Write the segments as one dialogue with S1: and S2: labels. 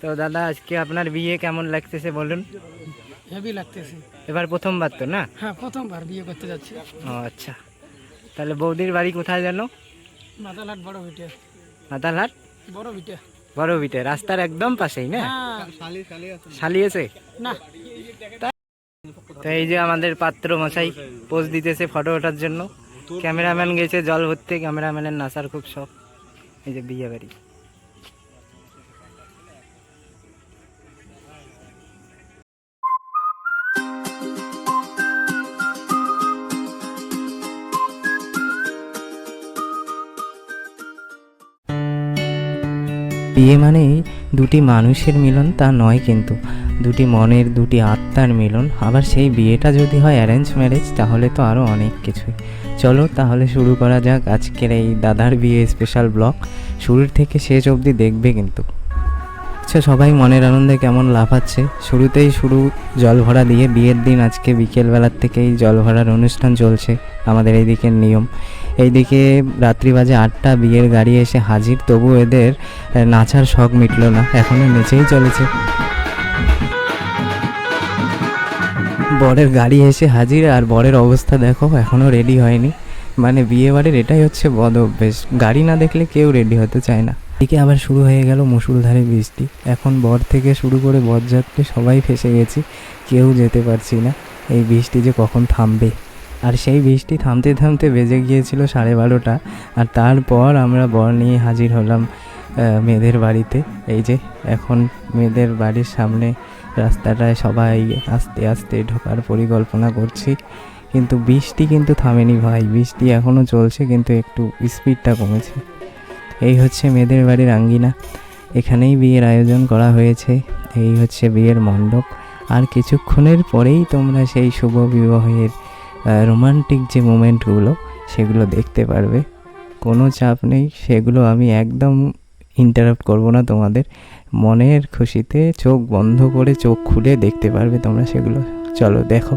S1: তো দাদা আজকে আপনার বিয়ে কেমন লাগতেছে বলুন?
S2: হেভি লাগতেছে।
S1: এবার প্রথমবার তো না?
S2: হ্যাঁ প্রথমবার বিয়ে করতে যাচ্ছি।
S1: ও আচ্ছা। তাহলে বৌদির বাড়ি কোথায় যেন?
S2: মাতালাট বড় ভিটে।
S1: মাতালহাট?
S2: বড় ভিটে।
S1: বড় বিটে রাস্তার একদম পাশেই না?
S2: হ্যাঁ।
S1: শালিয়েছে
S2: না।
S1: তো এই যে আমাদের পাত্র মশাই পোজ দিতেছে ফটো ওঠার জন্য। ক্যামেরাম্যান গেছে জল ভরতে। ক্যামেরাম্যানের নাচার খুব শখ। এই যে বিয়ে বাড়ি। বিয়ে মানেই দুটি মানুষের মিলন, তা নয় কিন্তু। দুটি মনের, দুটি আত্মার মিলন। আবার সেই বিয়েটা যদি হয় অ্যারেঞ্জ ম্যারেজ তাহলে তো আরও অনেক কিছুই। চলো তাহলে শুরু করা যাক আজকের এই দাদার বিয়ে স্পেশাল ব্লগ শুরুর থেকে শেষ অবধি দেখবে কিন্তু। আচ্ছা সবাই, মনের আনন্দে কেমন লাফাচ্ছে শুরুতেই শুরু জল ভরা দিয়ে, বিয়ের দিন আজকে বিকেলবেলার থেকেই জল ভরার অনুষ্ঠান চলছে আমাদের এই দিকের নিয়ম। এইদিকে রাত্রি বাজে আটটা, বিয়ের গাড়ি এসে হাজির, তবু এদের নাচার শখ মিটলো না, এখনও নেচেই চলেছে। বরের গাড়ি এসে হাজির, আর বরের অবস্থা দেখো, এখনও রেডি হয়নি। মানে বিয়ে বাড়ির এটাই হচ্ছে বদ অভ্যেস। গাড়ি না দেখলে কেউ রেডি হতে চায় না। এদিকে আবার শুরু হয়ে গেল মুসুলধারে বৃষ্টি। এখন বর থেকে শুরু করে বরযাত্রী সবাই ফেসে গেছি, কেউ যেতে পারছি না। এই বৃষ্টি যে কখন থামবে? আর সেই বৃষ্টি থামতে থামতে বেজে গিয়েছিল সাড়ে বারোটা, আর তারপর আমরা বর নিয়ে হাজির হলাম মেয়েদের বাড়িতে। এই যে, এখন মেয়েদের বাড়ির সামনে রাস্তাটায় সবাই আস্তে আস্তে ঢোকার পরিকল্পনা করছি। কিন্তু বৃষ্টি কিন্তু থামেনি ভাই, বৃষ্টি এখনও চলছে, কিন্তু একটু স্পিডটা কমেছে। এই হচ্ছে মেয়েদের বাড়ির আঙ্গিনা। এখানেই বিয়ের আয়োজন করা হয়েছে। এই হচ্ছে বিয়ের মণ্ডপ। আর কিছুক্ষণের পরেই তোমরা সেই শুভ বিবাহের রোমান্টিক যে মোমেন্টগুলো, সেগুলো দেখতে পারবে। কোনো চাপ নেই, সেগুলো আমি একদম ইন্টারাপ্ট করব না তোমাদের। মনের খুশিতে চোখ বন্ধ করে চোখ খুলে দেখতে পারবে তোমরা সেগুলো। চলো, দেখো।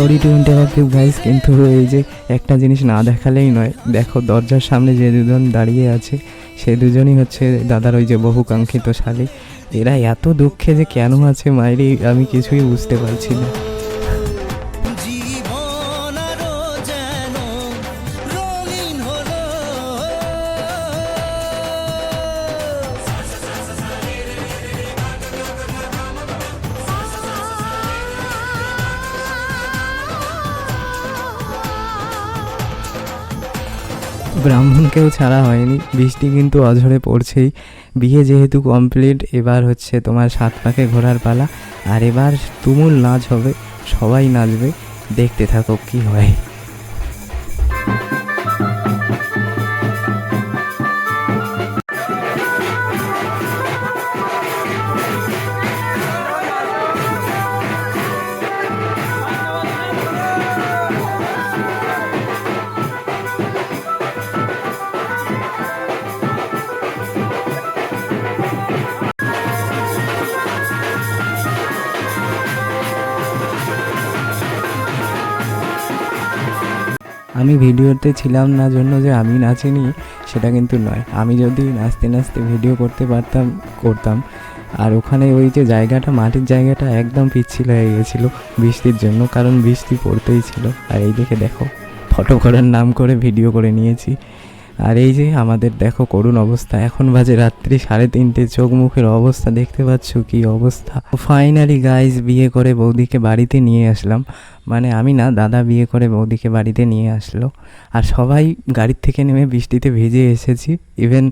S1: সরি টু ইন্টারাপ্ট গাইস কিন্তু এই যে একটা জিনিস না দেখালেই নয়। দেখো, দরজার সামনে যে দুজন দাঁড়িয়ে আছে, সে দুজনই হচ্ছে দাদার ওই যে বহুকাঙ্ক্ষিত শালী। এরা এত দুঃখে যে কেন আছে মায়েরই আমি কিছুই বুঝতে পারছি না। ব্রাহ্মণকেও ছাড়া হয়নি। বৃষ্টি কিন্তু অঝরে পড়ছেই। বিয়ে যেহেতু কমপ্লিট এবার হচ্ছে তোমার সাত পাকে ঘোরার পালা। আর এবার তুমুল নাচ হবে, সবাই নাচবে। দেখতে থাকো কি হয়। আমি ভিডিওতে ছিলাম না জন্য যে আমি নাচিনি, সেটা কিন্তু নয়। আমি যদি নাচতে নাচতে ভিডিও করতে পারতাম, করতাম। আর ওখানে ওই যে জায়গাটা, মাটির জায়গাটা একদম পিচ্ছিল হয়ে গেছিল বৃষ্টির জন্য, কারণ বৃষ্টি পড়তেই ছিল। আর এই দেখে দেখো, ফটো করার নাম করে ভিডিও করে নিয়েছি। আর এই যে আমাদের দেখো করুণ অবস্থা। এখন বাজে রাত্রি সাড়ে তিনটে। চোখ মুখের অবস্থা দেখতে পাচ্ছ কি অবস্থা। ফাইনালি গাইজ বিয়ে করে বৌদিকে বাড়িতে নিয়ে আসলাম। মানে আমি না, দাদা বিয়ে করে বৌদিকে বাড়িতে নিয়ে আসলো। আর সবাই গাড়ির থেকে নেমে বৃষ্টিতে ভিজে এসেছি। ইভেন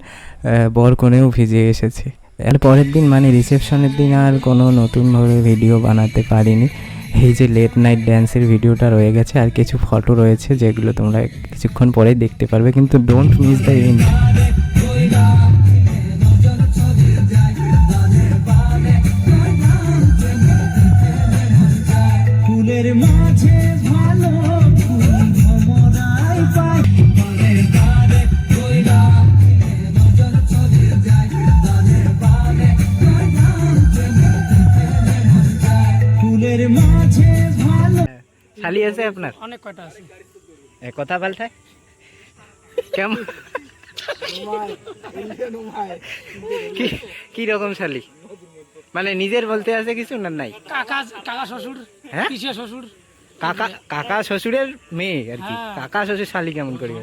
S1: বর কনেও ভিজে এসেছে। এর পরের দিন মানে রিসেপশনের দিন আর কোনো নতুনভাবে ভিডিও বানাতে পারিনি। এই যে লেট নাইট ড্যান্সের ভিডিওটা রয়ে গেছে, আর কিছু ফটো রয়েছে যেগুলো তোমরা কিছুক্ষণ পরেই দেখতে পারবে, কিন্তু ডোন্ট মিস দ্য এন্ড শালি আছে আপনার?
S2: অনেক কয়টা আছে?
S1: এ কথা পাল্টায় কেমন? কি কি রকম শালি? মানে নিজের বলতে আছে কিছু না নাই?
S2: কাকা কাকা শ্বশুর
S1: হ্যাঁ?
S2: পিসিয়া শ্বশুর।
S1: কাকা কাকা শ্বশুরের মেয়ে আর কি।
S2: হ্যাঁ।
S1: কাকা শ্বশুর শালি কেমন করি